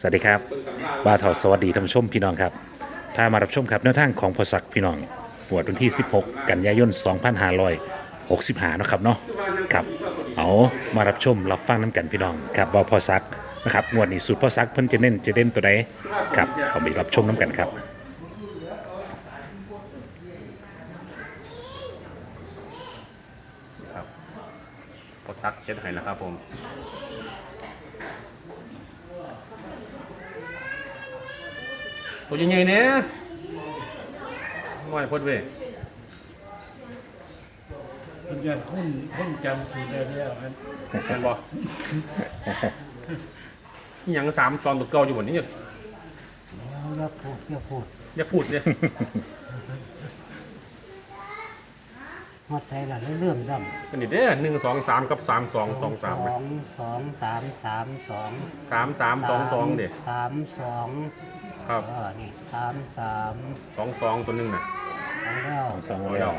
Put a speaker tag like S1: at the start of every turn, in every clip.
S1: สวัสดีครับบ่าวทอสวัสดีท่านผู้ชมพี่น้องครับพามารับชมครับแนวทางของพอสักพี่น้องวดวันที่ 16 กันยายน 2565นะครับเนาะครับเอามารับชมรับฟังน้ำกันพี่น้องครับว่าพอสักนะครับงวดนี้สูตรพอสักเพิ่นจะเน้นจะเด่นตัวใดครับเขาไปรับชมน้ำกันครับ
S2: ครับกดซักเช็ดให้แล้วครับผม ตัวยังไงเนี่ยไม่พดเว้ย
S3: มันจะหุ้นหุ้นจำสีได้แล้วอัน
S2: เห็นบ่อิหยังสามตอนตัวเก่าอยู่บนนี้อย่า
S3: อย่าพูดอย่าพูด
S2: อย่าพูดเนี่ย
S3: ฮอดใส่ละเริ่มซ้
S2: เป็นนี่เด้อหนึ่งสองสามกับสามสองำสองสาม
S3: สองสองสามสามสอง
S2: สามสามสองสองเด้
S3: สามสอง
S2: ครับ
S3: เออนี่สามสาม
S2: สองสองตัวหนึ่งน่ะ
S3: เอาแล้ว
S1: สองแล้ว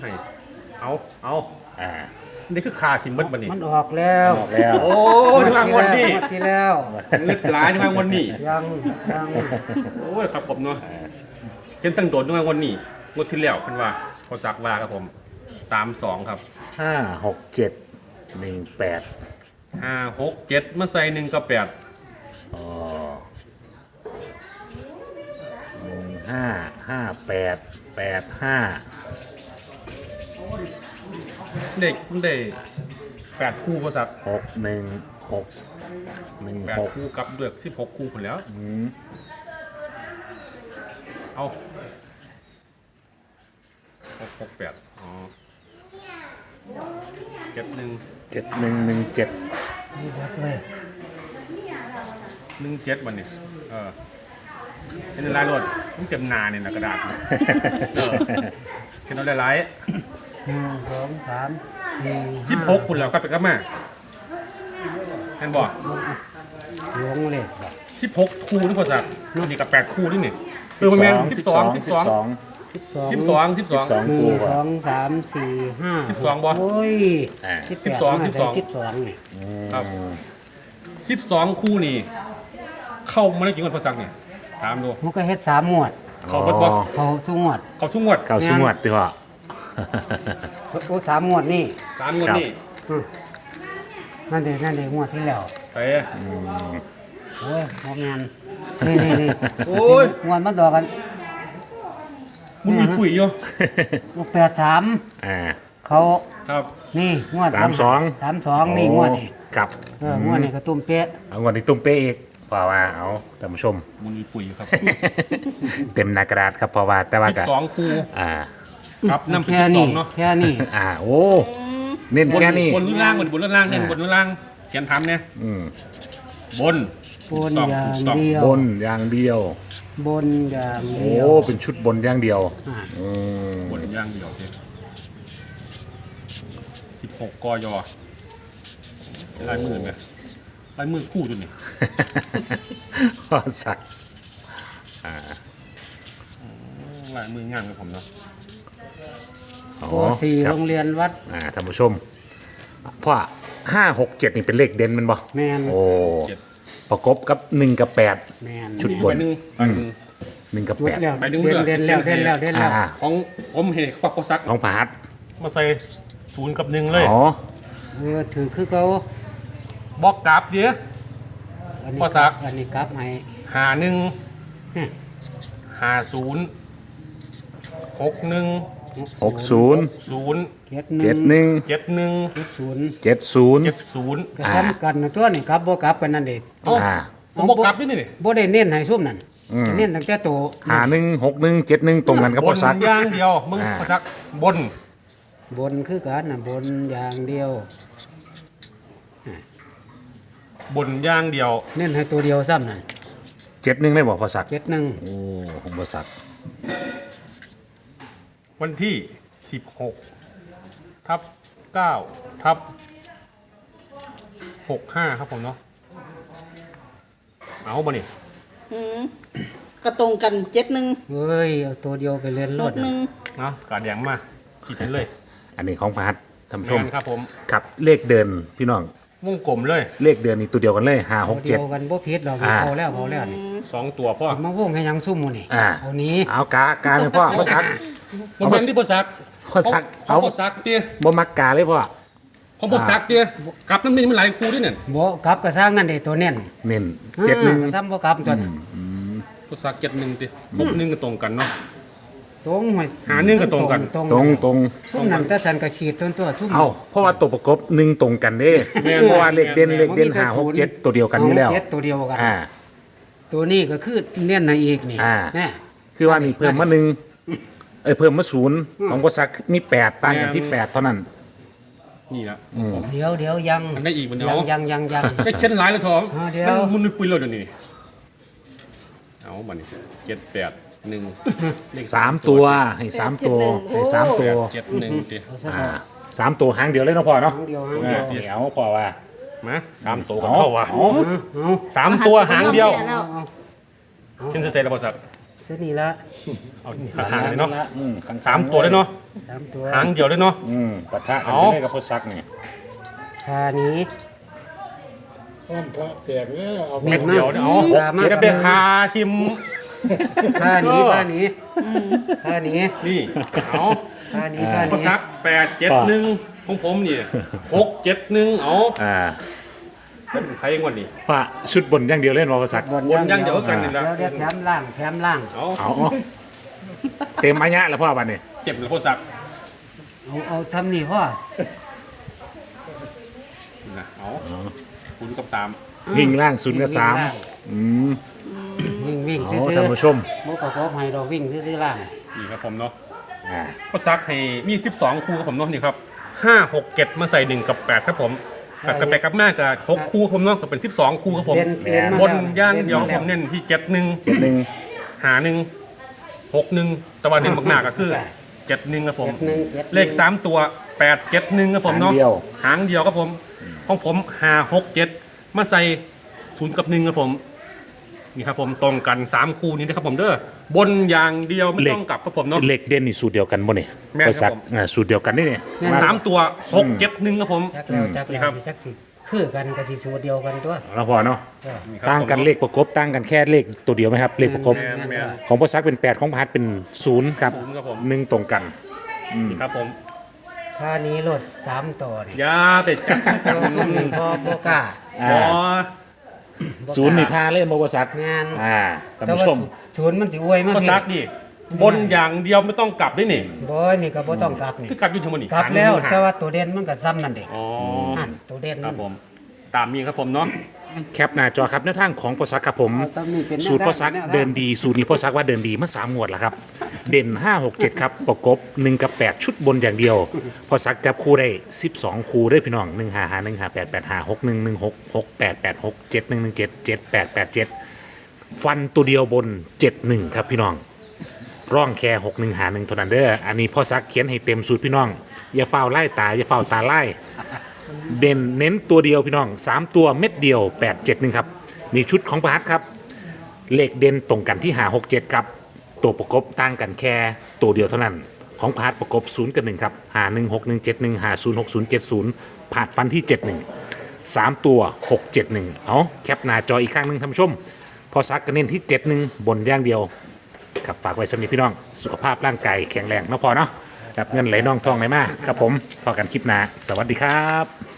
S2: ให้เอาเอา
S1: อ่า
S2: นี่คือคาทิมเบิดบันนี่
S3: มันออกแล้ว
S1: ออกแล้ว
S2: โอ้ยทางวันนี้
S3: งวดที่แล้ว
S2: เงืดหลายทางวันนี้
S3: ยังยัง
S2: โอ้ยครับผมเนาะเช่นตั้งโดดด้วยวันนี้งวดที่แล้วเป็นว่าพอจักว่าครับผมสามสองครับ
S1: ห้าหกเจ็ดหนึ่งแปด
S2: ห้าหกเจ็ดมาใส่หนึ่งกับแปด
S1: อ๋อหนึ่งห้าห้าแปดแปดห้า
S2: เด็กมันได้แปดคู่พอสัก
S1: หกหนึ่งหกหนึ่ง
S2: แปด
S1: หก
S2: คู่กับเลือกสิบหกคู่คนแล้วเอาหกหกแปดอ๋อเจ็ดหนึ่ง
S1: เจ็ดหนึ่งหนึ่งเจ็ด
S3: นี่เด็กเลย
S2: หนึ่งเจ็ดวันนี้เออเป็นลายรถมันเต็มหนาเนี่ยนะกระดาษเนี่ยเออเป็นเอาหลายๆ
S3: หนึ่งสองสามสี่
S2: สิบหกคุณแล้วครับไปครับแม่เห็นบ่
S3: หลวงเลย
S2: สิบหกคู่นี่พอสักนี่กับแปดคู่นี่นี่เออประมาณสิบสองสิบสอง
S3: สิบ สอง
S2: สิบสองสิบสอง
S1: สอง
S3: หนึ่
S1: คู่
S3: งส
S1: ว่ะ
S3: องสามสี่ห้า
S2: สิบสองบ่
S3: โอ้ย
S1: อ่า
S3: สิบแปด
S2: สิบสอง
S3: มา
S2: สิบสอง
S3: ใสิบสองนี่
S2: ครับสิบสองคู่นี่ เข้ามาได้กี่วันพอสักเนี่ยถามดู
S3: มันก็เฮ็ดสามหมวด
S2: เขาเบิดบ่
S3: เขาทุกหมวด
S2: เขาทุกงวด
S1: เก้าสงวดดีกว่า
S3: โอ้สามหมวดนี่
S2: สามงวด
S1: ครับ
S2: นี่
S3: อืมนั่นเด็นั่นเด็งวดที่แล้ว
S2: เอ้ย
S3: โอ้ยงอกงานนี่นี่นี่
S2: โอ้ย
S3: งวดมาต่อกัน
S2: มันมีปุ๋ยอยู่
S3: แปดสาม
S1: อ่า
S3: เขา
S2: ครับ
S3: นี่งวด
S1: สามสอง
S3: สามสองนี่งวดนี่
S1: กลับ
S3: เอองวดนี่กระตุ้มเป๊ะ
S1: เอางวดนี้ตุ้มเป๊ะอีกเพราะว่าเอาท่านผู้ชม
S2: มันมีปุ๋ยครับ
S1: เต็มหนากระดาษครับเพราะว่าแต่ว่า
S2: สิบ
S1: ก็
S2: สองคู่
S1: อ่า
S2: ครับนำเป็น
S3: แค่
S2: สิบสอ
S3: นี้
S2: งเนาะ
S3: แค่นี้
S1: อ่าโอ้เน้น
S2: บน
S1: แค่นี้
S2: บนล่างบนบนล่างเนี่ย
S1: อ่า
S2: บนล่างเขียนทำเนี่ย
S1: อืม
S2: บน
S3: บน
S2: ถูก
S3: อย่าง
S2: ถูกต้อง
S3: เดียว
S1: บนอย่างเดียว
S3: บนอย่าง
S1: โอ้
S3: เดียว
S1: เป็นชุดบนอย่างเดียว
S3: อ่า
S1: อืม
S2: บนย่างเดียวสิบหกกยอลายมือไหมลายมือคู่ตัวนี้
S1: ข้อสัก
S2: ลายมืองามกับผมเนาะ
S1: อ๋อ
S3: ปสี่
S1: ครั
S3: โร
S1: บ
S3: งเรียนวัด
S1: อ่าท่านผู้ชมเพราะ ห้าหกเจ็ดนี่เป็นเลขเด่นแมันบ่
S3: แมน
S1: โอ้ประกบกับหนึ่งกับแปด
S3: แมน
S1: ชุด บน
S2: ไปหนึ่งไปหนึ่ง
S1: หนึ่งกับ
S3: หม
S1: แป
S3: ด
S1: ด
S3: แล้ว
S2: ไปดึง
S3: เด่น
S2: เลือก
S3: เด่นแล้วเด่นแล้วเด่นแล้ว
S1: อ่า
S2: ของผมเห็นควักโคซัก
S1: ของพาร์ท
S2: มาใส่ศูนย์กับหนึ่งเลย
S1: อ๋อ
S3: เออถือคือเขา
S2: บล็อกกราฟเดียว
S3: อันนี้
S2: พ่อซัก
S3: อันนี้กลับให้
S2: หาหนึ่ง
S3: เนี่ย
S2: หาศูนย์หกหนึ่ง
S1: หกศูนย์
S2: ศูนย์
S3: เจ็ดห
S1: เจ็
S3: นึ่
S1: ด
S3: ง
S1: หนึ่ง
S2: เจ็ดหนึ่ง
S3: เจ็ดศูนย์
S1: เจ็ดศูนย์
S2: เจ็ดศูนย์
S3: ก็ซ้ำกันนะตัวนี่กลับบ่กลับกันนั่นเอง
S2: เอ้า
S1: อ่า
S2: ผมบอกกลับด้วยนี่
S3: บ่ได้เน้นให้ซุ่มนั่น
S1: อืม
S3: จะเน้นตั้งแต่โต
S1: หาหนึ่งหกหนึ่งเจ็ดหนึ่งตรงกันกับพ่อซัก
S2: บนย่างเดียวมึง
S1: อ่า
S2: พอซักบน
S3: บนคือกันน่ะบนอย่างเดียว
S2: บนย่างเดียว
S3: เน้นให้ตัวเดียวซ้ำนั่น
S1: เจ็ดหนึ่งได้บอกพ่อซัก
S3: เจ็ดหนึ่ง
S1: โอ้ของพ่อซัก
S2: วันที่ 16 ทับ 9 ทับ 65 ครับผมเนาะ เอาบ่นี่
S4: อืมก็ตรงกันเจ็ดหนึ่ง
S3: เฮ้ย เอาตัวเดียวไปเรียนร
S4: ล
S3: ถ
S4: ดหนึ่ง
S2: เนาะกาดแดงมาขีดเห็นเลย
S1: อันนี้ของพาร์ทท่านผู้ช
S2: แม
S1: ม
S2: นครับผม
S1: ครับเลขเดินพี่น้อง
S2: วงกลมเลย
S1: เลขเดือนนี่ตัวเดียวกันเลยห้าหก
S3: เดี
S1: เจ็ด
S3: ยวกันบ่ผิดดอก
S1: อ่า
S3: เอาแล้วเอาแล้วนี่
S2: สองตัวพ่อ
S3: มาวงให้ยังซุ่มหมู่นี่
S1: อ่า
S3: เอานี้
S1: เอากากาเลยพ่อพ่อซัก
S2: ผมเป็นที่บซัก
S1: พ่อซัก
S2: เขา
S1: เอา
S2: บซักเตี้ย
S1: บ่มักกาเลยพ่อ
S2: ผมบซักเตี้ยกลับน้ำนี่มันหลายคู่ด้วยเนี่ย
S3: บ่กลับกระสร้างนั่นเด้ตัวเน่น
S1: เน้นเจ็ดหนึ่ง
S3: อ่าซ้ำบ่กลับตัวนั้น
S2: บซักเจ็ดหนึ่งติหกหนึ่งก็ตรงกันเนาะ
S3: ตรงหวย
S2: หาหนึ่งก็ตรงกัน
S3: ตรง
S1: ตรงตรง
S3: ซุ่มนั่นแต่สันก็ขีดตัวตัวซุ่ม
S1: เอาเพราะว่าตัวประกบหนึ่งตรงกันเด้เพราะว่าเลขเด่นเลขเด่นห้าหกเจ็ดตัวเดียวกันนี่แล้ว
S3: เจ็ดตัวเดียวกัน
S1: อ่า
S3: ตัวนี้ก็คือเน่นในอีกนี่
S1: อ่า
S3: แน่
S1: คือว่านี่เพิ่มมาหนึ่ง เอ้ยเพิ่มมาศูนย์ของพ่อซักมีแปดต่างกันที่แปดเท่านั้น
S2: นี่นะ
S3: เดี๋ยวเดี๋ยวยัง
S2: มันได้อีกมันเดี๋ยว
S3: ยังยังยังยัง
S2: ก็เช่นหลายเลยท้อง
S3: อ่าเดี๋ยว
S2: มันมันปุยเลยเดี๋ยวนี้เอาบันนี้เจ็ดแปดหนึ่งเลข
S1: สามตัวให้สามตัวให้สามตัว
S2: เจ็ดหนึ่งติ
S3: เอาซะ
S1: อ่า
S3: ก่อน
S1: สามตัวหางเดียวเลยเนาะพ่อเนาะ
S3: หางเดียวหาง
S1: อ่า
S3: เดียว
S1: เดี๋ยวพ่อว่า
S2: มาสามตัวกั
S1: เอา
S2: นเท่าว่ะ
S1: เอา
S3: เอา
S2: สามตัวหางเดียว
S4: แล้ว
S2: เช่นจะใส่ระบบสัตว์
S3: เส้นนี้ละ
S2: เอานี่หางเลยเนาะ
S1: อืมข้ง
S2: สามตัวเลยเนาะ
S3: สามตัว
S2: หางเดียวเลยเนาะ
S1: อืมปะทะกัน
S2: เอา
S1: ไปเลยกับพ่อซักนี่
S3: ท่านี้
S2: เม็ดเดียวเนี่ยเอา
S3: อย่ามา
S2: จะไปคาชิม
S3: ท่านี้
S2: เออ
S3: ท่านี้ท่านี้
S2: นี่เอา
S3: ท่านี้ท่า
S2: ก็
S3: นี้
S2: ซักแปดเจ็ดหนึ่งของผมนี่หกเจ็ดหนึ่งเอา
S1: อ่า
S2: เป็นใครก่อนนี่
S1: พ่อชุดบนอย่างเดียวเล่นพ่อซัก
S3: บน
S2: บนย่างเดียวกันนี่
S3: เดี๋
S2: ละ
S3: ยวเดี๋ยวแถมล่างแถมล่าง
S2: เอา
S1: เอาเอาเต็มอายะแล้วพ่อบัดนี้
S2: เจ็บแล้วพอซัก
S3: เอาเอาทำนี่พ่อ
S2: นะเอาคูณกับสาม
S1: วิ่งล่างศูนย์กับสามอืม
S3: วิ่งวิ่ง
S1: เอา
S3: ซื้อ
S1: ท่านผู้ชม
S3: ๆบ่ประกอบให้เราวิ่งซื้อๆล่าง
S2: นี่ครับผมเนาะ
S1: อ่า
S2: ก็ซักให้มีสิบสองคู่ครับผมเนาะนี่ครับห้าหกเจ็ดมาใส่หนึ่งกับแปดครับผม กับกับแปดกับแม่กับหกคู่ครับผมเนาะก็เป็นสิบสองคู่ครับผม
S3: เด่นเด่นมา
S2: บน
S3: แล้ว
S2: ย่างเดียวครับ
S3: ด่
S2: ผมเน้นที่เจ็ดหนึ่ง
S1: เจ็ดหนึ่ง
S2: หาหนึ่งหกหนึ่งตะวันเด่นบักหนาก็คือเจ็ดหนึ่งครับผม
S3: เจ็ดหนึ่งจ็ดหนึ่ง
S2: เลขสามตัวแปดเจ็ดหนึ่งครับผมเนาะ
S1: หางเดียว
S2: หางเดียวครับผม ของผมหาหกเจ็ดมาใส่ศูนย์กับหนึ่งครับผม นี่ครับผมตรงกันสามคู่นี้นะครับผมเด้อบนอย่างเดียวไม่ต้องกลับครับผมเนาะ
S1: เหล็กเด่นนี่สูตรเดียวกันบ่เนี่ย
S2: แม่น
S1: พ่อซัก
S2: ครับผม
S1: อ่าสูตรเดียวกันนี่เนี่ย
S2: สามตัวหกเจ็ดหนึ่งครับผม
S3: จักแล้วจัก
S2: นี่
S3: แล้
S2: ครั
S3: ว
S2: บ
S3: จักสิคือกันกับสิสูตรเดียวกันตัว
S1: แล้วพอเนาะ
S3: เออ
S2: นี่ครับ
S1: ต่างกัน
S2: ผม
S1: เลขประกบต่างกันแค่เลขตัวเดียวไหมครับเลขประกบ
S2: แม่นแม่น
S1: ของพ่อซักเป็นแปดของพัดเป็นศูนย์ครับ
S2: ศูนย์ครับผม
S1: หนึ่งตรงกัน
S2: นี่ครับผม
S3: ท่านี้รถสามตัวนี่
S2: อยาแต่จับ
S3: ตัวซุ่มนี่พ่อบ่กล้า
S1: อ่า
S2: บอ
S1: ศูนย์นี่พาเล่นมาพ่อซัก
S3: งาน
S1: อ่าท่าน
S3: แต่
S1: ผู้
S3: ว่า
S1: ชม
S3: ศูนย์มันสิอวยมา
S2: ก็
S3: พี่
S2: ซักดิบนอย่างเดียวไม่ต้องกลับด้วยนี่
S3: บ่นี่ก็บ่ต้องกลับนี่
S2: คือกลับอยู่ทั้งหมดนี่
S3: กลับแล้ว
S2: หางหนึ่ง
S3: แต่ว่าตัวเด่นมันก็ซ้ำนั่นเด็ก
S2: อ๋อ
S3: นั่นตัวเด่น
S2: ครั
S3: นั่
S2: บ
S3: น
S2: ผม ตามนี้ครับผมเนาะ
S1: แคปหน้าจอครับแนวทางของพ่อซักครับผม
S3: เอาตำนี่เป็นแนว
S1: สูตรพ่อซัก
S3: แนวทาง
S1: เดินดี สูตรนี้พ่อซักว่าเดินดีมาสามงวดแล้วครับ เด่น 5 6 7 ครับประกบ 1 กับ 8 ชุดบนอย่างเดียวพ่อซักจับคู่ได้ 12 คู่ได้พี่น้อง 1 5 5 1 5 8 8 5 6 1 1 6 6 8 8 6 7 1 1 7 7 8 8 7 ฟันตัวเดียวบน 7 1 ครับพี่น้อง ร่องแค่6 1หา1เท่านั้นเด้ออันนี้พ่อซักเขียนให้เต็มสูตรพี่น้องอย่าเฝ้าไล่ตาอย่าเฝ้าตาไล่ เด่นเน้นตัวเดียวพี่น้อง 3 ตัวเม็ดเดียว 8 7 1 ครับ นี่ชุดของประหัตครับ เลขเด่นตรงกันที่หา6 7 ครับ ตัวประกบต่างกันแค่ตัวเดียวเท่านั้น ของพาร์ทประกบ 0 กับ 1 ครับหา1 6 1 7 1หา0 6 0 7 0ผาดฟันที่ 71 3 ตัว 6 7 1 เอาแคปหน้าจออีกครั้งหนึ่งท่านผู้ชม พอซักกันเน้นที่ 71 บนอย่างเดียวครับฝากไว้สำหรับพี่น้อง สุขภาพร่างกายแข็งแรงเนาะพอเนาะรับเงินไหลน่องทองไหลมากครับผมพอกันคลิปหน้า สวัสดีครับ